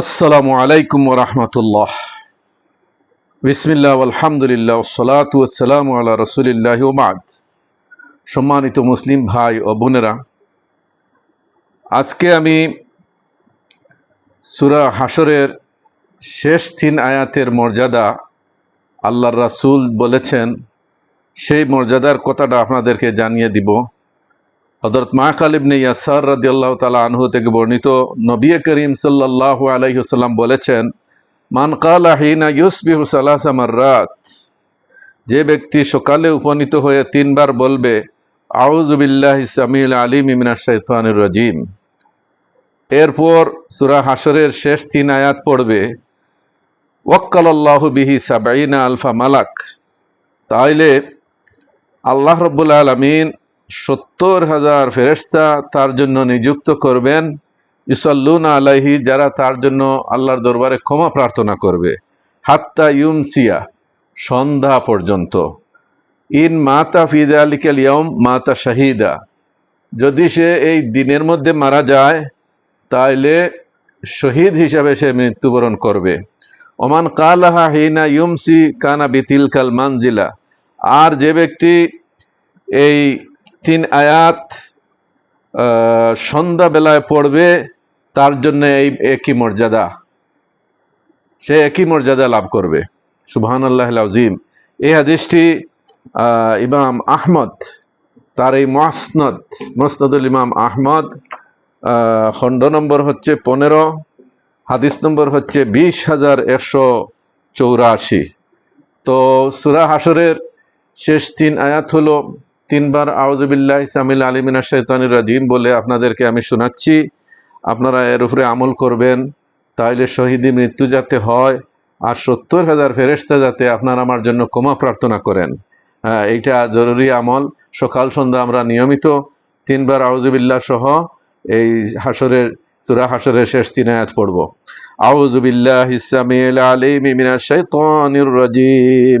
আসসালামু আলাইকুম রহমতুল্লাহ। বিসমিল্লাহ আলহামদুলিল্লাহ সালাত সালাম আল্লাহ রসুলিল্লাহ ওমাদ সম্মানিত মুসলিম ভাই ও বোনেরা, আজকে আমি সুরা হাসরের শেষ তিন আয়াতের মর্যাদা আল্লাহর রাসুল বলেছেন, সেই মর্যাদার কথাটা আপনাদেরকে জানিয়ে দিব। হজরত মাকাল ইবনে ইয়াসার রাদিয়াল্লাহু তাআলা আনহু থেকে বর্ণিত নবী করিম সাল্লাল্লাহু আলাইহি বলেছেন, মান কালা হিনা ইউসবিহু সালাসা মাররাত যে ব্যক্তি সকালে উপনীত হয়ে তিনবার বলবে, আউযু বিল্লাহি সামিল আলিম মিনাশ শাইতানির রাজিম এরপর সুরা হাসরের শেষ তিন আয়াত পড়বে, ওয়াক্কালাল্লাহু বিহি সাবঈনা আলফা মালাক তাইলে আল্লাহ রব্বুল আলামিন সত্তর হাজার ফেরেস্তা তার জন্য নিযুক্ত করবেন। ইসল্লুন আলাইহি, যারা তার জন্য আল্লাহর দরবারে ক্ষমা প্রার্থনা করবে। হাত্তা ইউমসিয়া, সন্ধ্যা পর্যন্ত। ইন মাতা ফিদা আলিকাল ইয়ম মাতা শাহিদা। যদি সে এই দিনের মধ্যে মারা যায়, তাইলে শহীদ হিসাবে সে মৃত্যুবরণ করবে। ওমান কালাহা হিনা ইউমসি কানা বিতিল কাল মানজিলা। আর যে ব্যক্তি এই তিন আয়াত সন্ধ্যাবেলায় পড়বে তার জন্য এই একই মর্যাদা। সে একই মর্যাদা লাভ করবে। সুবহান আল্লাহ আজিম এই হাদিসটি ইমাম আহমদ তার এই মসনদ মসনদুল ইমাম আহমদ আহ, খণ্ড নম্বর হচ্ছে পনেরো হাদিস নম্বর হচ্ছে বিশ হাজার একশো চৌরাশি। তো সুরা হাসরের শেষ তিন আয়াত হলো তিনবার আউজুবিল্লাহ সামিল আলিমিনা শৈতানির রাজিম বলে আপনাদেরকে আমি শোনাচ্ছি। আপনারা এর উপরে আমল করবেন, তাইলে শহীদি মৃত্যু যাতে হয় আর সত্তর হাজার ফেরেস্তা যাতে আপনারা আমার জন্য ক্ষমা প্রার্থনা করেন। হ্যাঁ এইটা জরুরি আমল। সকাল সন্ধ্যা আমরা নিয়মিত তিনবার আউজুবিল্লাহ সহ এই হাসরের সুরা হাসরের শেষ তিন আয়াত পড়ব। আউজুবিল্লাহ ইসামিল আলিম মিনাশ শাইতানির রাজিম।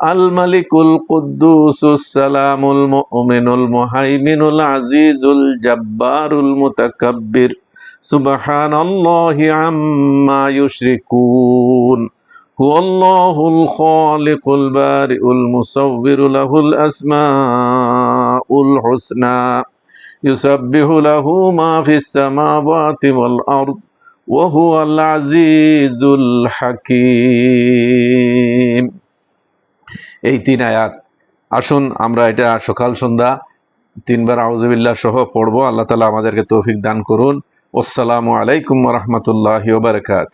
আল মালিকুল কুদ্দুসুস সালামুল মুমিনুল মুহাইমিনুল আজিজুল জাব্বারুল মুতাকাব্বির। সুবহানাল্লাহি আম্মা ইউশরিকুন। হুয়াল্লাহুল খালিকুল বারিউল মুসাউবিরু লাহুল আসমাউল হুসনা। ইউসাব্বিহু লাহু মা ফিস সামাওয়াতি ওয়াল আরদ। ওয়া হুয়াল আজিজুল হাকীম। এই তিন আয়াত। আসুন, আমরা এটা সকাল সন্ধ্যা তিনবার আউজবিল্লা সহ পড়ব। আল্লাহ তালা আমাদেরকে তৌফিক দান করুন। আসসালামু আলাইকুম রহমতুল্লাহ বারকাত